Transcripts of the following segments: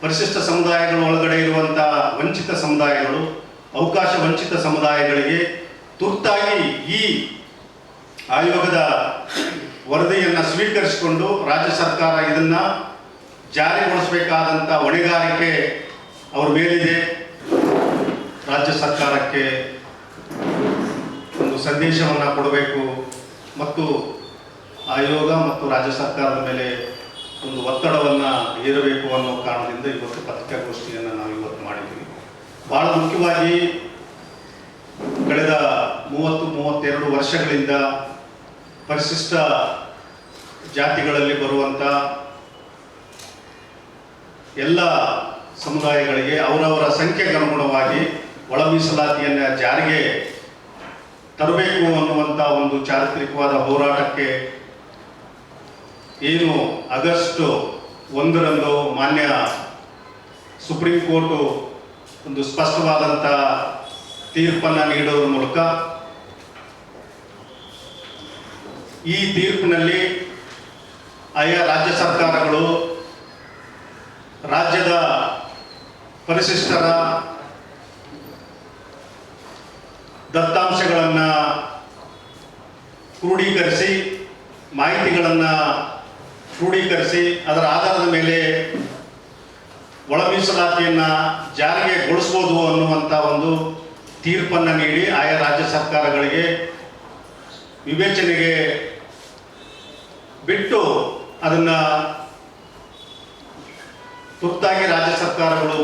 ಪರಿಶಿಷ್ಟ ಸಮುದಾಯಗಳ ಒಳಗಡೆ ಇರುವಂಥ ವಂಚಿತ ಸಮುದಾಯಗಳು, ಅವಕಾಶ ವಂಚಿತ ಸಮುದಾಯಗಳಿಗೆ ತುರ್ತಾಗಿ ಈ ಆಯೋಗದ ವರದಿಯನ್ನು ಸ್ವೀಕರಿಸಿಕೊಂಡು ರಾಜ್ಯ ಸರ್ಕಾರ ಇದನ್ನು ಜಾರಿಗೊಳಿಸಬೇಕಾದಂಥ ಹೊಣೆಗಾರಿಕೆ ಅವ್ರ ಮೇಲಿದೆ. ರಾಜ್ಯ ಸರ್ಕಾರಕ್ಕೆ ಒಂದು ಸಂದೇಶವನ್ನು ಕೊಡಬೇಕು. ಮತ್ತು ಆಯೋಗ ಮತ್ತು ರಾಜ್ಯ ಸರ್ಕಾರದ ಮೇಲೆ ಒಂದು ಒತ್ತಡವನ್ನು ಹೇರಬೇಕು ಅನ್ನೋ ಕಾರಣದಿಂದ ಇವತ್ತು ಪತ್ರಿಕಾಗೋಷ್ಠಿಯನ್ನು ನಾವು ಇವತ್ತು ಮಾಡಿದ್ದೀವಿ ಬಹಳ ಮುಖ್ಯವಾಗಿ ಕಳೆದ ಮೂವತ್ತು, ಮೂವತ್ತೆರಡು ವರ್ಷಗಳಿಂದ ಪರಿಶಿಷ್ಟ ಜಾತಿಗಳಲ್ಲಿ ಬರುವಂಥ ಎಲ್ಲ ಸಮುದಾಯಗಳಿಗೆ ಅವರವರ ಸಂಖ್ಯೆಗೆ ಅನುಗುಣವಾಗಿ ಒಳ ಮೀಸಲಾತಿಯನ್ನು ಜಾರಿಗೆ ತರಬೇಕು ಅನ್ನುವಂಥ ಒಂದು ಚಾರಿತ್ರಿಕವಾದ ಹೋರಾಟಕ್ಕೆ ಏನು ಆಗಸ್ಟ್ ಒಂದರಂದು ಮಾನ್ಯ ಸುಪ್ರೀಂ ಕೋರ್ಟು ಒಂದು ಸ್ಪಷ್ಟವಾದಂಥ ತೀರ್ಪನ್ನು ನೀಡೋದ್ರ ಮೂಲಕ ಈ ತೀರ್ಪಿನಲ್ಲಿ ಆಯಾ ರಾಜ್ಯ ಸರ್ಕಾರಗಳು ರಾಜ್ಯದ ಪರಿಶಿಷ್ಟರ ದತ್ತಾಂಶಗಳನ್ನು ಕ್ರೋಢೀಕರಿಸಿ ಮಾಹಿತಿಗಳನ್ನು ಕ್ರೋಢೀಕರಿಸಿ ಅದರ ಆಧಾರದ ಮೇಲೆ ಒಳ ಮೀಸಲಾತಿಯನ್ನು ಜಾರಿಗೆ ಗೊಳಿಸ್ಬೋದು ಅನ್ನುವಂಥ ಒಂದು ತೀರ್ಪನ್ನು ನೀಡಿ ಆಯಾ ರಾಜ್ಯ ಸರ್ಕಾರಗಳಿಗೆ ವಿವೇಚನೆಗೆ ಬಿಟ್ಟು ಅದನ್ನು ತುರ್ತಾಗಿ ರಾಜ್ಯ ಸರ್ಕಾರಗಳು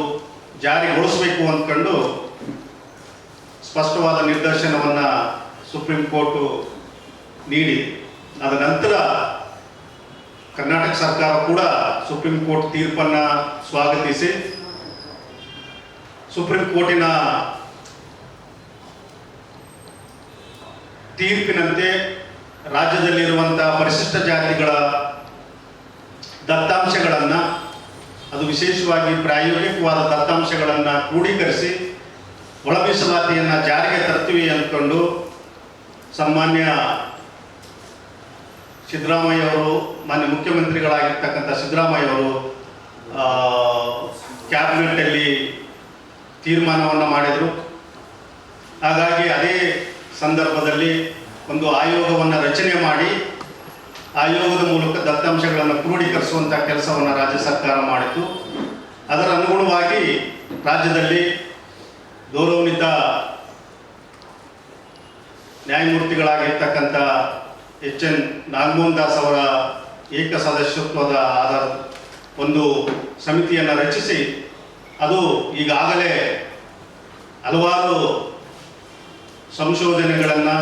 ಜಾರಿಗೊಳಿಸಬೇಕು ಅಂದ್ಕೊಂಡು ಸ್ಪಷ್ಟವಾದ ನಿರ್ದೇಶನವನ್ನು ಸುಪ್ರೀಂ ಕೋರ್ಟು ನೀಡಿ. ಅದ ನಂತರ ಕರ್ನಾಟಕ ಸರ್ಕಾರ ಕೂಡ ಸುಪ್ರೀಂ ಕೋರ್ಟ್ ತೀರ್ಪನ್ನ ಸ್ವಾಗತಿಸಿ, ಸುಪ್ರೀಂ ಕೋರ್ಟಿನ ತೀರ್ಪಿನಂತೆ ರಾಜ್ಯದಲ್ಲಿರುವಂತಹ ಪರಿಶಿಷ್ಟ ಜಾತಿಗಳ ದತ್ತಾಂಶಗಳನ್ನು, ಅದು ವಿಶೇಷವಾಗಿ ಪ್ರಾಯೋಗಿಕವಾದ ದತ್ತಾಂಶಗಳನ್ನು ಕ್ರೋಢೀಕರಿಸಿ ಒಳ ಮೀಸಲಾತಿಯನ್ನು ಜಾರಿಗೆ ತರ್ತೀವಿ ಅಂದ್ಕೊಂಡು ಸನ್ಮಾನ್ಯ ಸಿದ್ದರಾಮಯ್ಯ ಅವರು ಮಾನ್ಯ ಮುಖ್ಯಮಂತ್ರಿಗಳಾಗಿರ್ತಕ್ಕಂಥ ಸಿದ್ದರಾಮಯ್ಯ ಅವರು ಕ್ಯಾಬಿನೆಟ್ಟಲ್ಲಿ ತೀರ್ಮಾನವನ್ನು ಮಾಡಿದರು. ಹಾಗಾಗಿ ಅದೇ ಸಂದರ್ಭದಲ್ಲಿ ಒಂದು ಆಯೋಗವನ್ನು ರಚನೆ ಮಾಡಿ, ಆಯೋಗದ ಮೂಲಕ ದತ್ತಾಂಶಗಳನ್ನು ಕ್ರೋಢೀಕರಿಸುವಂಥ ಕೆಲಸವನ್ನು ರಾಜ್ಯ ಸರ್ಕಾರ ಮಾಡಿತು ಅದರ ಅನುಗುಣವಾಗಿ ರಾಜ್ಯದಲ್ಲಿ ಗೌರವಾನ್ವಿತ ನ್ಯಾಯಮೂರ್ತಿಗಳಾಗಿರ್ತಕ್ಕಂಥ ಎಚ್ ಎನ್ ನಾಗಮೋಹನ್ ದಾಸ್ ಅವರ ಏಕ ಸದಸ್ಯತ್ವದ ಆಧಾರ ಒಂದು ಸಮಿತಿಯನ್ನು ರಚಿಸಿ, ಅದು ಈಗಾಗಲೇ ಹಲವಾರು ಸಂಶೋಧನೆಗಳನ್ನು,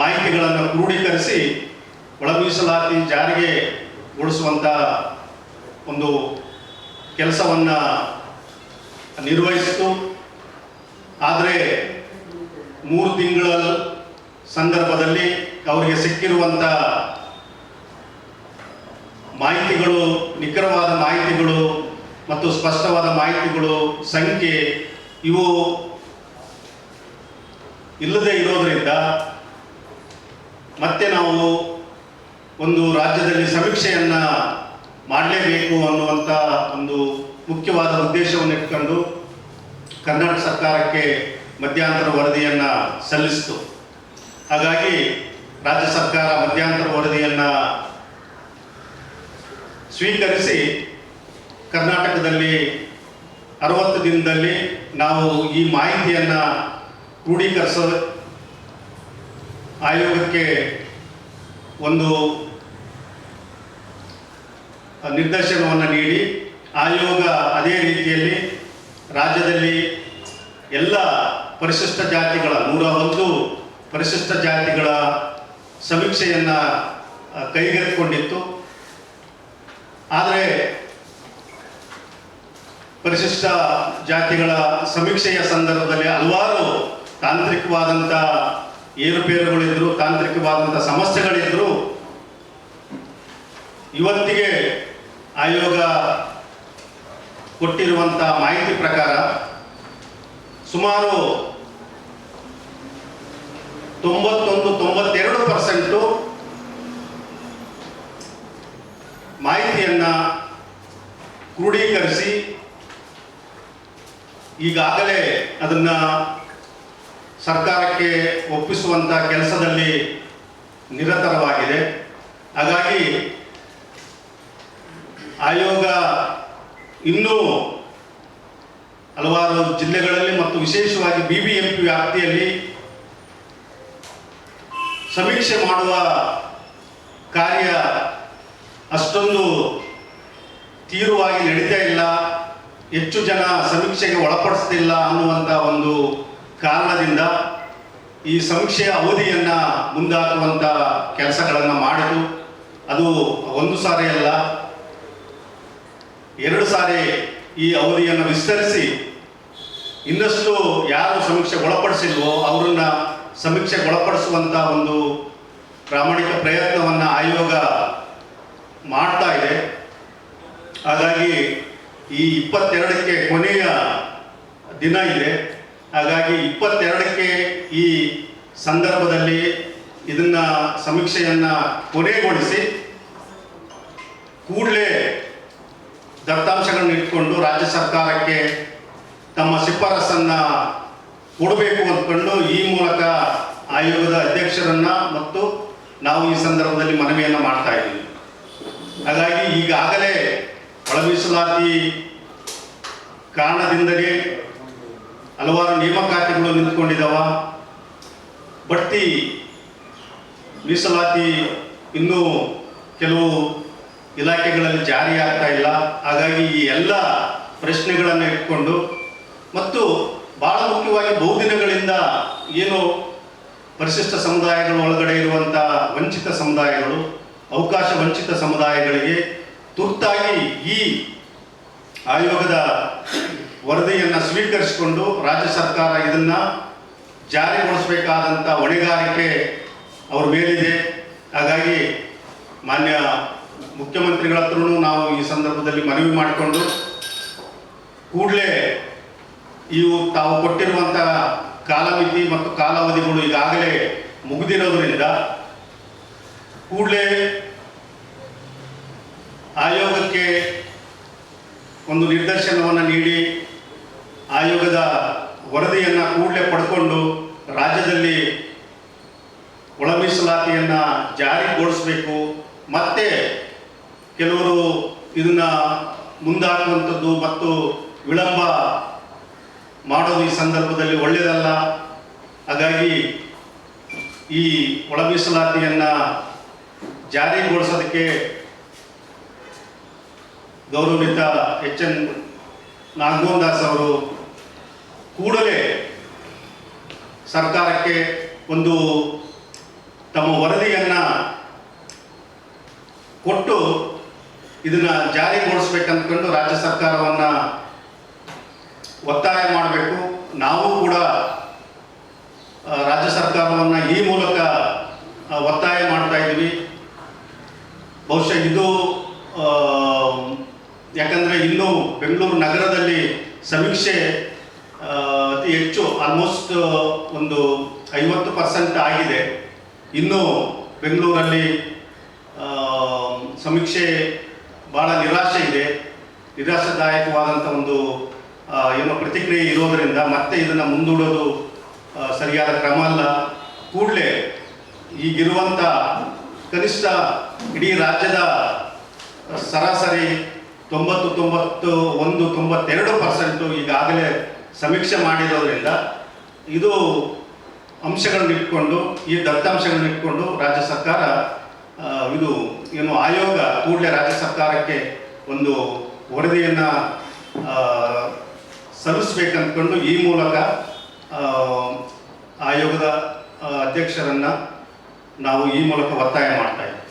ಮಾಹಿತಿಗಳನ್ನು ಕ್ರೋಢೀಕರಿಸಿ ಒಳ ಮೀಸಲಾತಿ ಜಾರಿಗೆ ಗೊಳಿಸುವಂಥ ಒಂದು ಕೆಲಸವನ್ನು ನಿರ್ವಹಿಸಿತು. ಆದರೆ ಮೂರು ತಿಂಗಳ ಸಂದರ್ಭದಲ್ಲಿ ಅವರಿಗೆ ಸಿಕ್ಕಿರುವಂಥ ಮಾಹಿತಿಗಳು, ನಿಖರವಾದ ಮಾಹಿತಿಗಳು ಮತ್ತು ಸ್ಪಷ್ಟವಾದ ಮಾಹಿತಿಗಳು, ಸಂಖ್ಯೆ ಇವು ಇಲ್ಲದೆ ಇರೋದರಿಂದ ಮತ್ತೆ ನಾವು ಒಂದು ರಾಜ್ಯದಲ್ಲಿ ಸಮೀಕ್ಷೆಯನ್ನು ಮಾಡಲೇಬೇಕು ಅನ್ನುವಂಥ ಒಂದು ಮುಖ್ಯವಾದ ಉದ್ದೇಶವನ್ನು ಇಟ್ಕೊಂಡು ಕರ್ನಾಟಕ ಸರ್ಕಾರಕ್ಕೆ ಮಧ್ಯಂತರ ವರದಿಯನ್ನು ಸಲ್ಲಿಸಿತು. ಹಾಗಾಗಿ ರಾಜ್ಯ ಸರ್ಕಾರ ಮಧ್ಯಂತರ ವರದಿಯನ್ನು ಸ್ವೀಕರಿಸಿ ಕರ್ನಾಟಕದಲ್ಲಿ ಅರವತ್ತು ದಿನದಲ್ಲಿ ನಾವು ಈ ಮಾಹಿತಿಯನ್ನು ಕ್ರೋಢೀಕರಿಸ ಆಯೋಗಕ್ಕೆ ಒಂದು ನಿರ್ದೇಶನವನ್ನು ನೀಡಿ ಆಯೋಗ ಅದೇ ರೀತಿಯಲ್ಲಿ ರಾಜ್ಯದಲ್ಲಿ ಎಲ್ಲ ಪರಿಶಿಷ್ಟ ಜಾತಿಗಳ ನೂರ ಒಂದು ಪರಿಶಿಷ್ಟ ಜಾತಿಗಳ ಸಮೀಕ್ಷೆಯನ್ನು ಕೈಗೆತ್ತಿಕೊಂಡಿತ್ತು. ಆದರೆ ಪರಿಶಿಷ್ಟ ಜಾತಿಗಳ ಸಮೀಕ್ಷೆಯ ಸಂದರ್ಭದಲ್ಲಿ ಹಲವಾರು ತಾಂತ್ರಿಕವಾದಂಥ ಏರುಪೇರುಗಳಿದ್ರು ತಾಂತ್ರಿಕವಾದಂಥ ಸಮಸ್ಯೆಗಳಿದ್ರು. ಇವತ್ತಿಗೆ ಆಯೋಗ ಕೊಟ್ಟಿರುವಂಥ ಮಾಹಿತಿ ಪ್ರಕಾರ ಸುಮಾರು ತೊಂಬತ್ತೊಂದು ಪರ್ಸೆಂಟು ಮಾಹಿತಿಯನ್ನು ಕ್ರೋಢೀಕರಿಸಿ ಈಗಾಗಲೇ ಅದನ್ನು ಸರ್ಕಾರಕ್ಕೆ ಒಪ್ಪಿಸುವಂಥ ಕೆಲಸದಲ್ಲಿ ನಿರತರವಾಗಿದೆ. ಹಾಗಾಗಿ ಆಯೋಗ ಇನ್ನೂ ಹಲವಾರು ಜಿಲ್ಲೆಗಳಲ್ಲಿ ಮತ್ತು ವಿಶೇಷವಾಗಿ ಬಿ ಬಿ ಎಂ ಪಿ ವ್ಯಾಪ್ತಿಯಲ್ಲಿ ಸಮೀಕ್ಷೆ ಮಾಡುವ ಕಾರ್ಯ ಅಷ್ಟೊಂದು ತೀವ್ರವಾಗಿ ನಡೀತಾ ಇಲ್ಲ. ಹೆಚ್ಚು ಜನ ಸಮೀಕ್ಷೆಗೆ ಒಳಪಡಿಸ್ತಿಲ್ಲ ಅನ್ನುವಂಥ ಒಂದು ಕಾರಣದಿಂದ ಈ ಸಮೀಕ್ಷೆಯ ಅವಧಿಯನ್ನು ಮುಂದಾಕುವಂಥ ಕೆಲಸಗಳನ್ನು ಮಾಡಿತು ಅದು ಒಂದು ಸಾರಿ ಅಲ್ಲ. ಎರಡು ಸಾರಿ ಈ ಅವಧಿಯನ್ನು ವಿಸ್ತರಿಸಿ ಇನ್ನಷ್ಟು ಯಾರು ಸಮೀಕ್ಷೆ ಒಳಪಡಿಸಿಲ್ವೋ ಅವರನ್ನ ಸಮೀಕ್ಷೆಗೆ ಒಳಪಡಿಸುವಂಥ ಒಂದು ಪ್ರಾಮಾಣಿಕ ಪ್ರಯತ್ನವನ್ನು ಆಯೋಗ ಮಾಡ್ತಾ ಇದೆ. ಹಾಗಾಗಿ ಈ ಇಪ್ಪತ್ತೆರಡಕ್ಕೆ ಕೊನೆಯ ದಿನ ಇದೆ. ಹಾಗಾಗಿ ಇಪ್ಪತ್ತೆರಡಕ್ಕೆ ಈ ಸಂದರ್ಭದಲ್ಲಿ ಇದನ್ನ ಸಮೀಕ್ಷೆಯನ್ನ ಕೊನೆಗೊಳಿಸಿ ಕೂಡಲೇ ದತ್ತಾಂಶಗಳನ್ನು ಇಟ್ಕೊಂಡು ರಾಜ್ಯ ಸರ್ಕಾರಕ್ಕೆ ತಮ್ಮ ಶಿಫಾರಸನ್ನ ಕೊಡಬೇಕು ಅಂದ್ಕೊಂಡು ಈ ಮೂಲಕ ಆಯೋಗದ ಅಧ್ಯಕ್ಷರನ್ನ ಮತ್ತು ನಾವು ಈ ಸಂದರ್ಭದಲ್ಲಿ ಮನವಿಯನ್ನು ಮಾಡ್ತಾ ಇದ್ದೀವಿ. ಹಾಗಾಗಿ ಈಗಾಗಲೇ ಒಳ ಮೀಸಲಾತಿ ಕಾರಣದಿಂದಲೇ ಹಲವಾರು ನೇಮಕಾತಿಗಳು ನಿಂತ್ಕೊಂಡಿದ್ದಾವ ಬಡ್ತಿ ಮೀಸಲಾತಿ ಇನ್ನೂ ಕೆಲವು ಇಲಾಖೆಗಳಲ್ಲಿ ಜಾರಿ ಆಗ್ತಾ ಇಲ್ಲ. ಹಾಗಾಗಿ ಈ ಎಲ್ಲ ಪ್ರಶ್ನೆಗಳನ್ನು ಇಟ್ಕೊಂಡು ಮತ್ತು ಬಹಳ ಮುಖ್ಯವಾಗಿ ಬಹುದಿನಗಳಿಂದ ಏನು ಪರಿಶಿಷ್ಟ ಸಮುದಾಯಗಳ ಒಳಗಡೆ ಇರುವಂಥ ವಂಚಿತ ಸಮುದಾಯಗಳು, ಅವಕಾಶ ವಂಚಿತ ಸಮುದಾಯಗಳಿಗೆ ತುರ್ತಾಗಿ ಈ ಆಯೋಗದ ವರದಿಯನ್ನು ಸ್ವೀಕರಿಸಿಕೊಂಡು ರಾಜ್ಯ ಸರ್ಕಾರ ಇದನ್ನ ಜಾರಿಗೊಳಿಸಬೇಕಾದಂಥ ಹೊಣೆಗಾರಿಕೆ ಅವ್ರ ಮೇಲಿದೆ. ಹಾಗಾಗಿ ಮಾನ್ಯ ಮುಖ್ಯಮಂತ್ರಿಗಳ ಹತ್ರನೂ ನಾವು ಈ ಸಂದರ್ಭದಲ್ಲಿ ಮನವಿ ಮಾಡಿಕೊಂಡು ಕೂಡಲೇ ಇವು ತಾವು ಕೊಟ್ಟಿರುವಂತಹ ಕಾಲಮಿತಿ ಮತ್ತು ಕಾಲಾವಧಿಗಳು ಈಗಾಗಲೇ ಮುಗಿದಿರೋದ್ರಿಂದ ಕೂಡಲೇ ಆಯೋಗಕ್ಕೆ ಒಂದು ನಿರ್ದೇಶನವನ್ನು ನೀಡಿ ಆಯೋಗದ ವರದಿಯನ್ನು ಕೂಡಲೇ ಪಡ್ಕೊಂಡು ರಾಜ್ಯದಲ್ಲಿ ಒಳ ಮೀಸಲಾತಿಯನ್ನು ಜಾರಿಗೊಳಿಸಬೇಕು. ಮತ್ತೆ ಕೆಲವರು ಇದನ್ನ ಮುಂದಾಗುವಂಥದ್ದು ಮತ್ತು ವಿಳಂಬ ಮಾಡೋದು ಈ ಸಂದರ್ಭದಲ್ಲಿ ಒಳ್ಳೆಯದಲ್ಲ. ಹಾಗಾಗಿ ಈ ಒಳ ಮೀಸಲಾತಿಯನ್ನು ಜಾರಿಗೊಳಿಸೋದಕ್ಕೆ ಗೌರವಿತ ಎಚ್ ಎನ್ ನಾಗಮೋಹನ್ ದಾಸ್ ಅವರು ಕೂಡಲೇ ಸರ್ಕಾರಕ್ಕೆ ಒಂದು ತಮ್ಮ ವರದಿಯನ್ನು ಕೊಟ್ಟು ಇದನ್ನು ಜಾರಿಗೊಳಿಸ್ಬೇಕಂದ್ಕೊಂಡು ರಾಜ್ಯ ಸರ್ಕಾರವನ್ನು ಒತ್ತಾಯ ಮಾಡಬೇಕು. ನಾವು ಕೂಡ ರಾಜ್ಯ ಸರ್ಕಾರವನ್ನು ಈ ಮೂಲಕ ಒತ್ತಾಯ ಮಾಡ್ತಾ ಇದ್ದೀವಿ. ಬಹುಶಃ ಇದು ಯಾಕಂದರೆ ಇನ್ನೂ ಬೆಂಗಳೂರು ನಗರದಲ್ಲಿ ಸಮೀಕ್ಷೆ ಅತಿ ಹೆಚ್ಚು ಆಲ್ಮೋಸ್ಟ್ ಒಂದು ಐವತ್ತು ಪರ್ಸೆಂಟ್ ಆಗಿದೆ. ಇನ್ನು ಬೆಂಗಳೂರಲ್ಲಿ ಸಮೀಕ್ಷೆ ಭಾಳ ನಿರಾಶೆ ಇದೆ. ನಿರಾಶಾದಾಯಕವಾದಂಥ ಒಂದು ಏನೋ ಪ್ರತಿಕ್ರಿಯೆ ಇರೋದರಿಂದ ಮತ್ತೆ ಇದನ್ನು ಮುಂದೂಡೋದು ಸರಿಯಾದ ಕ್ರಮ ಅಲ್ಲ. ಕೂಡಲೇ ಈಗಿರುವಂಥ ಕನಿಷ್ಠ ಇಡೀ ರಾಜ್ಯದ ಸರಾಸರಿ ತೊಂಬತ್ತು ತೊಂಬತ್ತು ಒಂದು ತೊಂಬತ್ತೆರಡು ಪರ್ಸೆಂಟು ಈಗಾಗಲೇ ಸಮೀಕ್ಷೆ ಮಾಡಿರೋದ್ರಿಂದ ಇದು ಅಂಶಗಳನ್ನು ಇಟ್ಕೊಂಡು, ಈ ದತ್ತಾಂಶಗಳನ್ನು ಇಟ್ಕೊಂಡು ರಾಜ್ಯ ಸರ್ಕಾರ ಇದು ಏನು ಆಯೋಗ ಕೂಡಲೇ ರಾಜ್ಯ ಸರ್ಕಾರಕ್ಕೆ ಒಂದು ವರದಿಯನ್ನು ಸಲ್ಲಿಸ್ಬೇಕಂದ್ಕೊಂಡು ಈ ಮೂಲಕ ಆಯೋಗದ ಅಧ್ಯಕ್ಷರನ್ನು ನಾವು ಈ ಮೂಲಕ ಒತ್ತಾಯ ಮಾಡ್ತಾ ಇದ್ದೀವಿ.